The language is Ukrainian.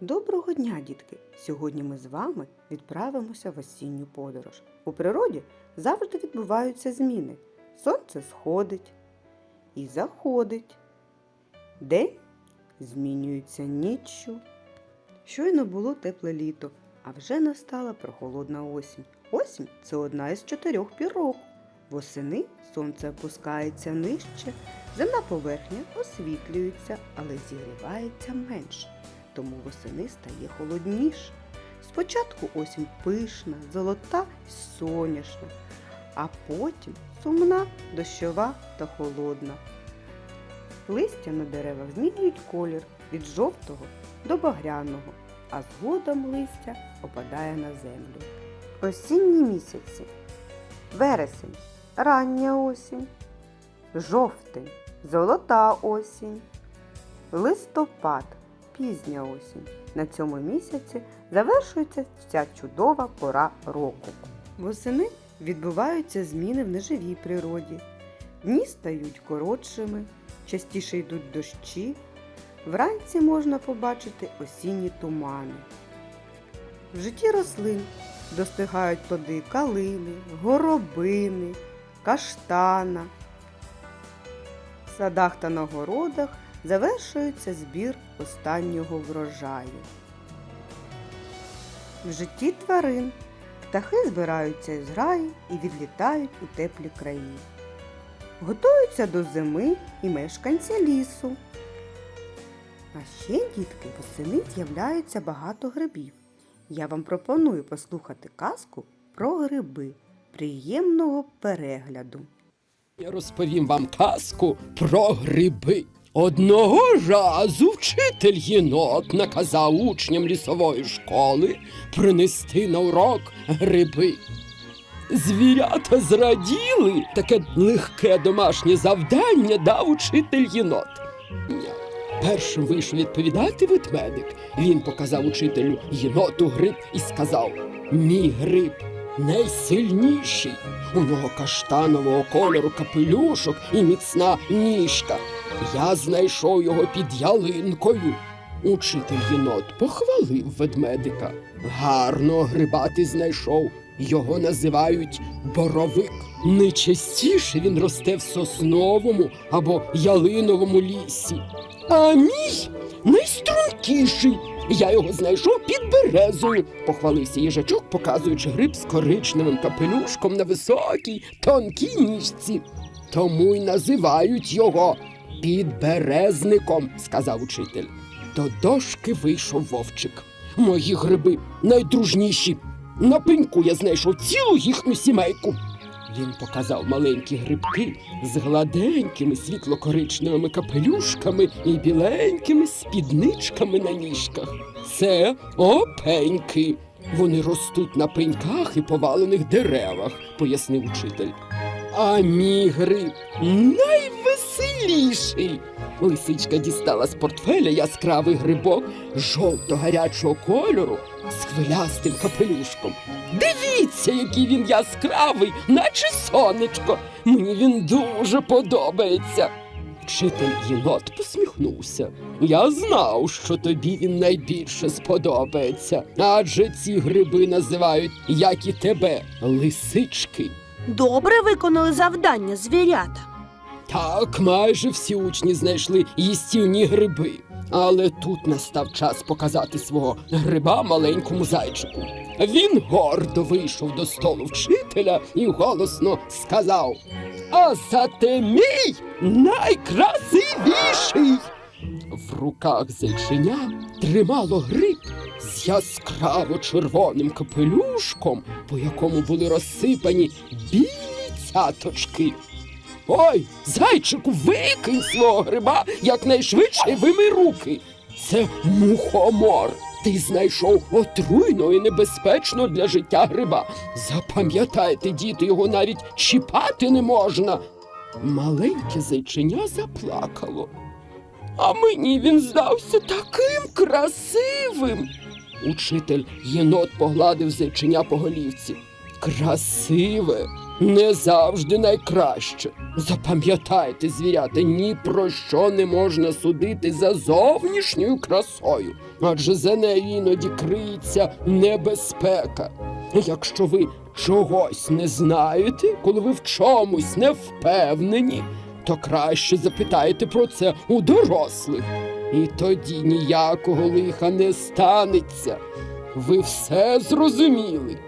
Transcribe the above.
Доброго дня, дітки! Сьогодні ми з вами відправимося в осінню подорож. У природі завжди відбуваються зміни. Сонце сходить і заходить. День змінюється ніччю. Щойно було тепле літо, а вже настала прохолодна осінь. Осінь це одна із чотирьох пір року. Восени сонце опускається нижче, земна поверхня освітлюється, але зігрівається менше тому восени стає холодніше. Спочатку осінь пишна, золота й соняшна, а потім сумна, дощова та холодна. Листя на деревах змінюють колір від жовтого до багряного, а згодом листя опадає на землю. Осінні місяці. Вересень рання осінь, жовтень золота осінь, листопад пізня осінь. На цьому місяці завершується ця чудова пора року. Восени відбуваються зміни в неживій природі. Дні стають коротшими, частіше йдуть дощі. Вранці можна побачити осінні тумани. В житті рослин достигають плоди калини, горобини, каштана. В садах та на городах завершується збір останнього врожаю. В житті тварин птахи збираються із граї і відлітають у теплі краї. Готуються до зими і мешканці лісу. А ще, дітки, восени з'являється багато грибів. Я вам пропоную послухати казку про гриби. Приємного перегляду. Я розповім вам казку про гриби. Одного разу вчитель єнот наказав учням лісової школи принести на урок гриби. Звірята зраділи, таке легке домашнє завдання дав учитель єнот. Першим вийшов відповідати ведмедик. Він показав учителю єноту гриб і сказав: Мій гриб найсильніший. У нього каштанового кольору капелюшок і міцна ніжка. Я знайшов його під ялинкою. Учитель єнот похвалив ведмедика. Гарно гриба ти знайшов. Його називають боровик. Найчастіше він росте в сосновому або ялиновому лісі. А мій найстрункіший. Я його знайшов під березою, похвалився їжачок, показуючи гриб з коричневим капелюшком на високій, тонкій ніжці. Тому й називають його підберезником, сказав учитель. До дошки вийшов вовчик. Мої гриби найдружніші. На пеньку я знайшов цілу їхню сімейку. Він показав маленькі грибки з гладенькими світло-коричневими капелюшками і біленькими спідничками на ніжках. Це опеньки. Вони ростуть на пеньках і повалених деревах, пояснив учитель. А мій гриб найвеселіший. Лисичка дістала з портфеля яскравий грибок жовто-гарячого кольору з хвилястим капелюшком. Дивіться, який він яскравий, наче сонечко. Мені він дуже подобається. Вчитель єнот посміхнувся. Я знав, що тобі він найбільше сподобається, адже ці гриби називають, як і тебе, лисички. Добре виконали завдання звірята. Так, майже всі учні знайшли їстівні гриби. Але тут настав час показати свого гриба маленькому зайчику. Він гордо вийшов до столу вчителя і голосно сказав: А зате мій найкрасивіший. В руках зайчиня тримало гриб з яскраво червоним капелюшком, по якому були розсипані білі цяточки. Ой, зайчику, викинь свого гриба якнайшвидше й вимий руки. Це мухомор. Ти знайшов отруйно і небезпечно для життя гриба. Запам'ятайте, діти, його навіть чіпати не можна. Маленьке зайчиня заплакало. А мені він здався таким красивим. Учитель єнот погладив зайчиня по голівці. Красиве не завжди найкраще. Запам'ятайте, звірята, ні про що не можна судити за зовнішньою красою, адже за нею іноді криється небезпека. Якщо ви чогось не знаєте, коли ви в чомусь не впевнені, то краще запитайте про це у дорослих. І тоді ніякого лиха не станеться. Ви все зрозуміли.